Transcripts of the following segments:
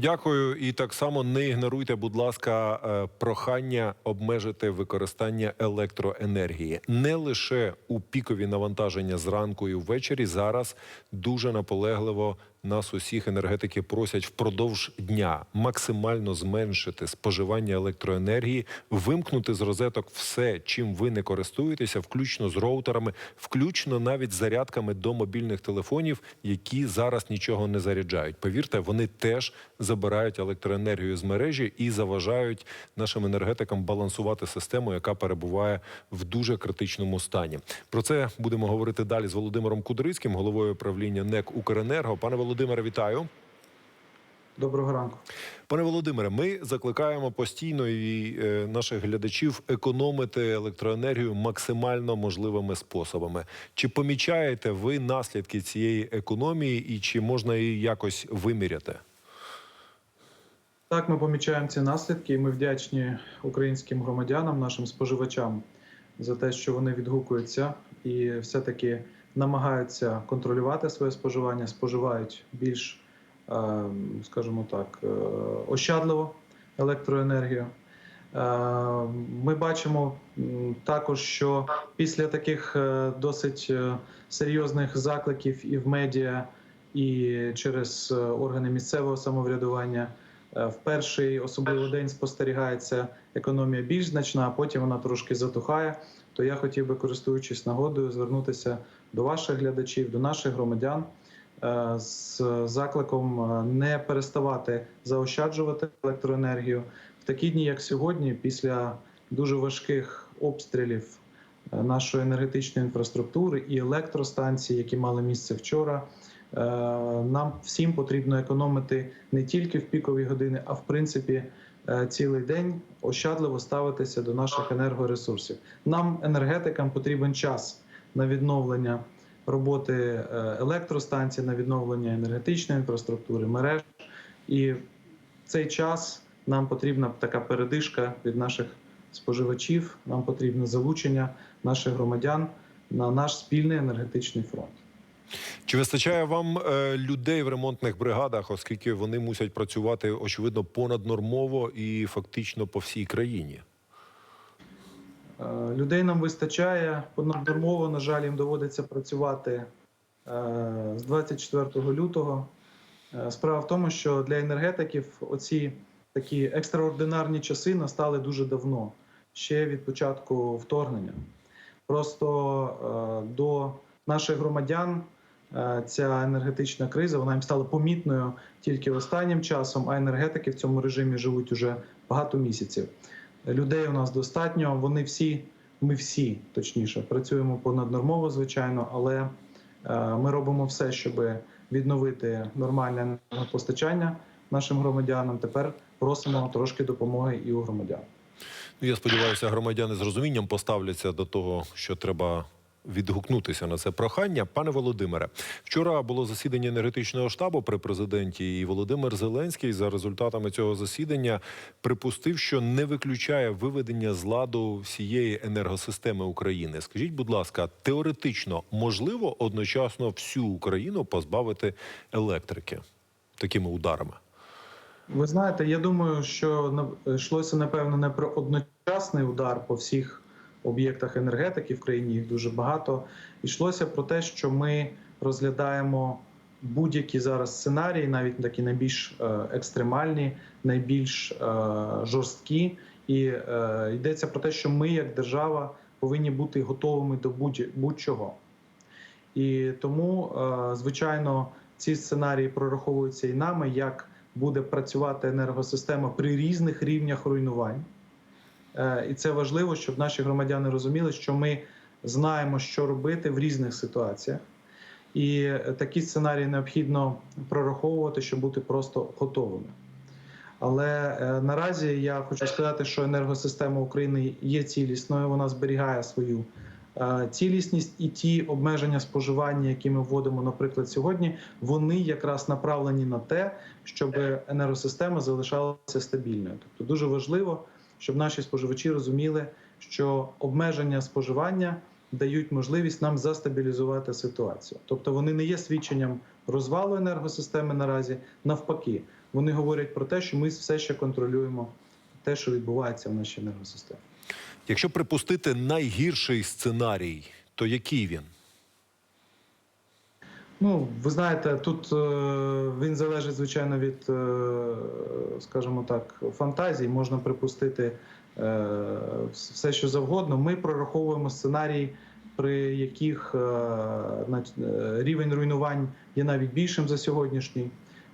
Дякую, і так само не ігноруйте, будь ласка, е, прохання обмежити використання електроенергії не лише у пікові навантаження зранку і ввечері. Зараз дуже наполегливо нас усіх енергетики просять впродовж дня максимально зменшити споживання електроенергії, вимкнути з розеток все, чим ви не користуєтеся, включно з роутерами, включно навіть зарядками до мобільних телефонів, які зараз нічого не заряджають. Повірте, вони теж забирають електроенергію з мережі і заважають нашим енергетикам балансувати систему, яка перебуває в дуже критичному стані. Про це будемо говорити далі з Володимиром Кудрицьким, головою правління НЕК Укренерго. Пане Володимире, вітаю. Доброго ранку. Пане Володимире, ми закликаємо постійно і е, наших глядачів економити електроенергію максимально можливими способами. Чи помічаєте ви наслідки цієї економії, і чи можна її якось виміряти? Так, ми помічаємо ці наслідки, і ми вдячні українським громадянам, нашим споживачам за те, що вони відгукуються і все-таки намагаються контролювати своє споживання, споживають більш, е, скажімо так, е, ощадливо електроенергію. Е, Ми бачимо також, що після таких досить серйозних закликів і в медіа, і через органи місцевого самоврядування. Е, В перший особливо день спостерігається економія більш значна, а потім вона трошки затухає. То я хотів би, користуючись нагодою, звернутися до ваших глядачів, до наших громадян е, з закликом е, не переставати заощаджувати електроенергію в такі дні, як сьогодні, після дуже важких обстрілів нашої енергетичної інфраструктури і електростанцій, які мали місце вчора. Е, Нам всім потрібно економити не тільки в пікові години, а в принципі е, цілий день ощадливо ставитися до наших енергоресурсів. Нам, енергетикам, потрібен час на відновлення роботи е, електростанцій, на відновлення енергетичної інфраструктури, мереж. І цей час нам потрібна така передишка від наших споживачів. Нам потрібне залучення наших громадян на наш спільний енергетичний фронт. Чи вистачає вам е, людей в ремонтних бригадах, оскільки вони мусять працювати очевидно понаднормово і фактично по всій країні? Е, Людей нам вистачає понаднормово. На жаль, їм доводиться працювати е, з 24 лютого. Справа в тому, що для енергетиків оці такі екстраординарні часи настали дуже давно, ще від початку вторгнення. Просто до наших громадян ця енергетична криза вона їм стала помітною тільки останнім часом, а енергетики в цьому режимі живуть уже багато місяців. Людей у нас достатньо. Вони всі, ми всі точніше, працюємо понаднормово, звичайно, але е, ми робимо все, щоб відновити нормальне постачання нашим громадянам. Тепер просимо трошки допомоги і у громадян. Ну, я сподіваюся, громадяни з розумінням поставляться до того, що треба відгукнутися на це прохання. Пане Володимире, вчора було засідання енергетичного штабу при президенті, і Володимир Зеленський за результатами цього засідання припустив, що не виключає виведення з ладу всієї енергосистеми України. Скажіть, будь ласка, теоретично можливо одночасно всю Україну позбавити електрики такими ударами? Ви знаєте, я думаю, що йшлося напевно не про одночасний удар по всіх об'єктах енергетики в країні. Їх дуже багато. Йшлося про те, що ми розглядаємо будь-які зараз сценарії, навіть такі найбільш е, екстремальні, найбільш е, жорсткі. І е, йдеться про те, що ми, як держава, повинні бути готовими до будь- будь-чого. І тому, звичайно, ці сценарії прораховуються і нами, як буде працювати енергосистема при різних рівнях руйнувань. Е, І це важливо, щоб наші громадяни розуміли, що ми знаємо, що робити в різних ситуаціях. І е, такі сценарії необхідно прораховувати, щоб бути просто готовими. Але е, наразі я хочу сказати, що енергосистема України є цілісною, вона зберігає свою цілісність і ті обмеження споживання, які ми вводимо, наприклад, сьогодні, вони якраз направлені на те, щоб енергосистема залишалася стабільною. Тобто дуже важливо, щоб наші споживачі розуміли, що обмеження споживання дають можливість нам застабілізувати ситуацію. Тобто вони не є свідченням розвалу енергосистеми наразі, навпаки, вони говорять про те, що ми все ще контролюємо те, що відбувається в нашій енергосистемі. Якщо припустити найгірший сценарій, то який він? Ну, ви знаєте, тут е, він залежить, звичайно, від, е, скажімо так, фантазій. Можна припустити е, все, що завгодно. Ми прораховуємо сценарії, при яких е, е, рівень руйнувань є навіть більшим за сьогоднішній.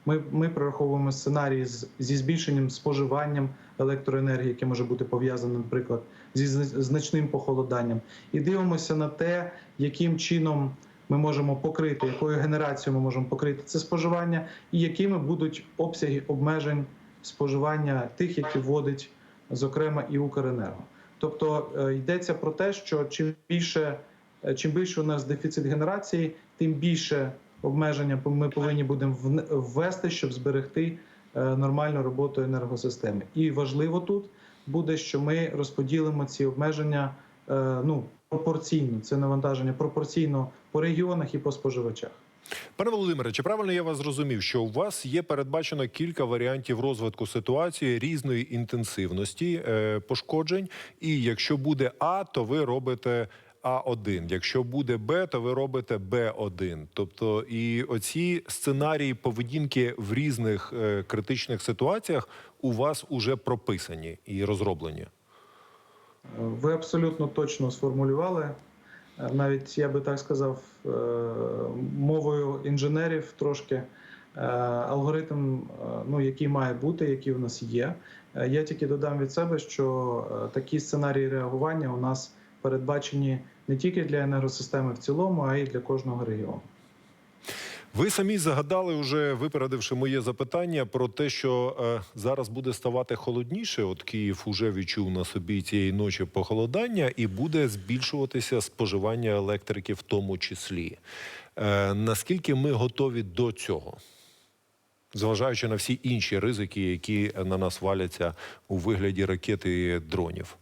Ми, ми прораховуємо сценарії з, зі збільшенням споживанням електроенергії, яке може бути пов'язане, наприклад, зі значним похолоданням, і дивимося на те, яким чином ми можемо покрити, якою генерацією ми можемо покрити це споживання, і якими будуть обсяги обмежень споживання тих, які вводить, зокрема, і Укренерго. Тобто е, йдеться про те, що чим більше, е, чим більше у нас дефіцит генерації, тим більше обмеження ми повинні будемо ввести, щоб зберегти е, нормальну роботу енергосистеми. І важливо тут буде, що ми розподілимо ці обмеження ну, пропорційно, це навантаження пропорційно по регіонах і по споживачах. Пане Володимире, чи правильно я вас зрозумів, що у вас є передбачено кілька варіантів розвитку ситуації різної інтенсивності е, пошкоджень, і якщо буде А, то ви робите А1. Якщо буде Б, то ви робите Б1. Тобто, і оці сценарії поведінки в різних е, критичних ситуаціях у вас уже прописані і розроблені. Ви абсолютно точно сформулювали. Е, Навіть я би так сказав, е, мовою інженерів трошки е, алгоритм, ну, який має бути, який у нас є. Я тільки додам від себе, що такі сценарії реагування у нас передбачені не тільки для енергосистеми в цілому, а й для кожного регіону. Ви самі загадали, уже випередивши моє запитання про те, що е, зараз буде ставати холодніше. От Київ уже відчув на собі цієї ночі похолодання, і буде збільшуватися споживання електрики, в тому числі. Е, наскільки ми готові до цього? Зважаючи на всі інші ризики, які на нас валяться у вигляді ракет і дронів.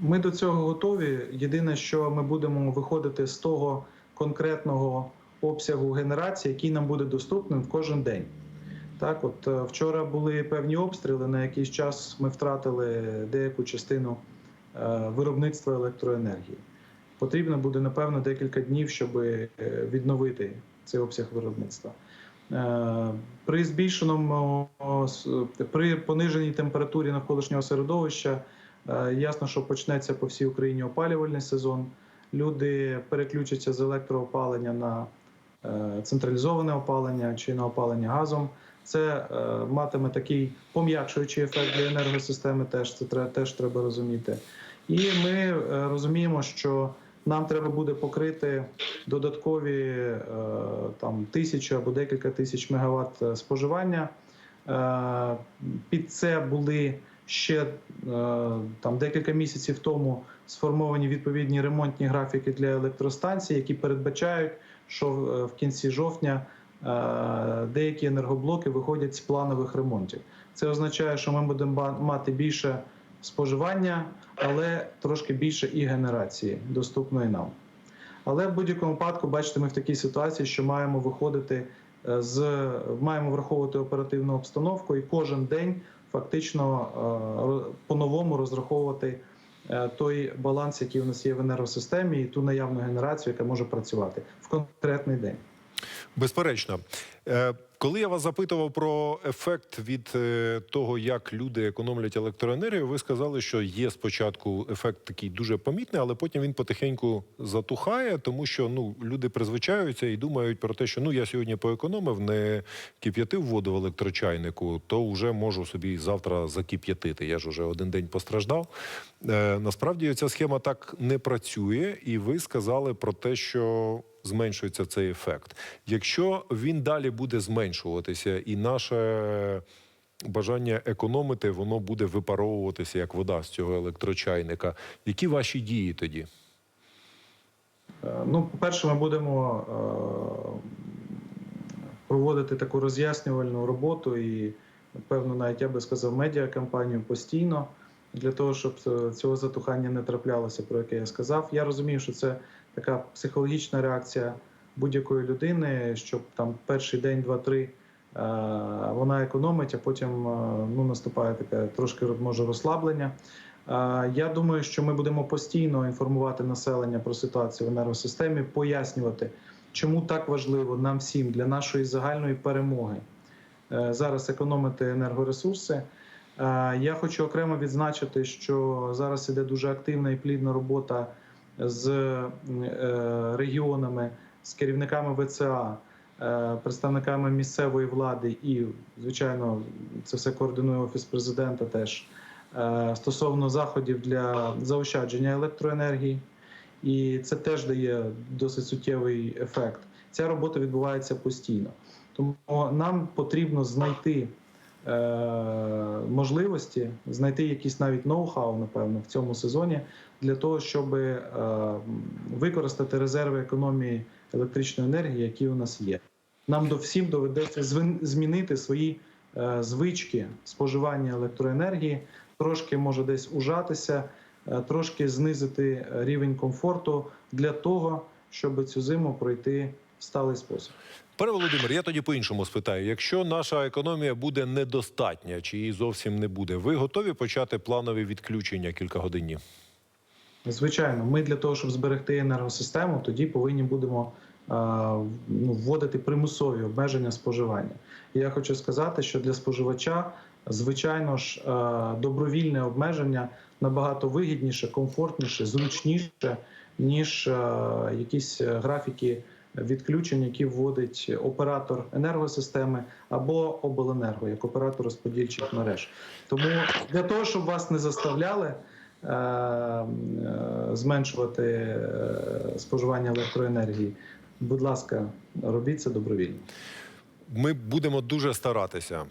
Ми до цього готові. Єдине, що ми будемо виходити з того конкретного обсягу генерації, який нам буде доступним в кожен день. Так, от е, вчора були певні обстріли. На якийсь час ми втратили деяку частину е, виробництва електроенергії. Потрібно буде напевно декілька днів, щоб е, відновити цей обсяг виробництва. При збільшеному при пониженій температурі навколишнього середовища Ясно, що почнеться по всій Україні опалювальний сезон. Люди переключаться з електроопалення на централізоване опалення чи на опалення газом. Це е, матиме такий пом'якшуючий ефект для енергосистеми. Теж це теж треба розуміти. І ми е, розуміємо, що нам треба буде покрити додаткові е, там тисячу або декілька тисяч мегаватт е, споживання. Е, Під це були ще е, там декілька місяців тому сформовані відповідні ремонтні графіки для електростанцій, які передбачають, що в- в кінці жовтня е, деякі енергоблоки виходять з планових ремонтів. Це означає, що ми будемо мати більше споживання, але трошки більше і генерації доступної нам. Але в будь-якому випадку, бачите, ми в такій ситуації, що маємо виходити е, з маємо враховувати оперативну обстановку і кожен день фактично е, по-новому розраховувати е, той баланс, який у нас є в енергосистемі, і ту наявну генерацію, яка може працювати в конкретний день. Безперечно. Е, Коли я вас запитував про ефект від е, того, як люди економлять електроенергію, ви сказали, що є спочатку ефект такий дуже помітний, але потім він потихеньку затухає, тому що ну люди призвичаються і думають про те, що ну я сьогодні поекономив, не кип'ятив воду в електрочайнику, то вже можу собі завтра закип'ятити. Я ж уже один день постраждав. Е, Насправді ця схема так не працює, і ви сказали про те, що зменшується цей ефект. Якщо він далі буде зменшуватися, і наше бажання економити, воно буде випаровуватися як вода з цього електрочайника. Які ваші дії тоді? Е, Ну, по-перше, ми будемо е, проводити таку роз'яснювальну роботу і, певно, навіть я би сказав, медіакампанію постійно для того, щоб е, цього затухання не траплялося, про яке я сказав. Я розумію, що це така психологічна реакція будь-якої людини, щоб там перший день, два-три вона економить, а потім е, ну, наступає таке трошки може розслаблення. Е, Я думаю, що ми будемо постійно інформувати населення про ситуацію в енергосистемі, пояснювати, чому так важливо нам всім для нашої загальної перемоги е, зараз економити енергоресурси. Е, Я хочу окремо відзначити, що зараз іде дуже активна і плідна робота з е, регіонами, з керівниками ВЦА, е, представниками місцевої влади і, звичайно, це все координує офіс президента теж е, стосовно заходів для заощадження електроенергії, і це теж дає досить суттєвий ефект. Ця робота відбувається постійно. Тому нам потрібно знайти можливості, знайти якісь навіть ноу-хау, напевно, в цьому сезоні для того, щоб е, використати резерви економії електричної енергії, які у нас є. Нам до всім доведеться змінити свої е, звички споживання електроенергії, трошки може десь ужатися, е, трошки знизити рівень комфорту для того, щоб цю зиму пройти в сталий спосіб. Пане Володимир, я тоді по-іншому спитаю: якщо наша економія буде недостатня чи її зовсім не буде, ви готові почати планові відключення кількагодинні? Звичайно, ми для того, щоб зберегти енергосистему, тоді повинні будемо е, ну, вводити примусові обмеження споживання. Я хочу сказати, що для споживача, звичайно ж, е, добровільне обмеження набагато вигідніше, комфортніше, зручніше, ніж е, якісь графіки відключень, які вводить оператор енергосистеми або обленерго як оператор розподільчих мереж. Тому для того, щоб вас не заставляли е, е, зменшувати е, споживання електроенергії, будь ласка, робіть це добровільно. Ми будемо дуже старатися.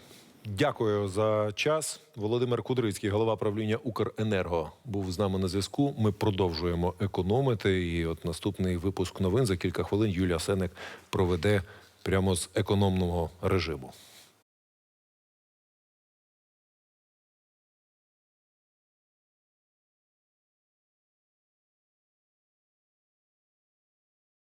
Дякую за час. Володимир Кудрицький, голова правління Укренерго, був з нами на зв'язку. Ми продовжуємо економити. І от наступний випуск новин за кілька хвилин Юлія Сенек проведе прямо з економного режиму.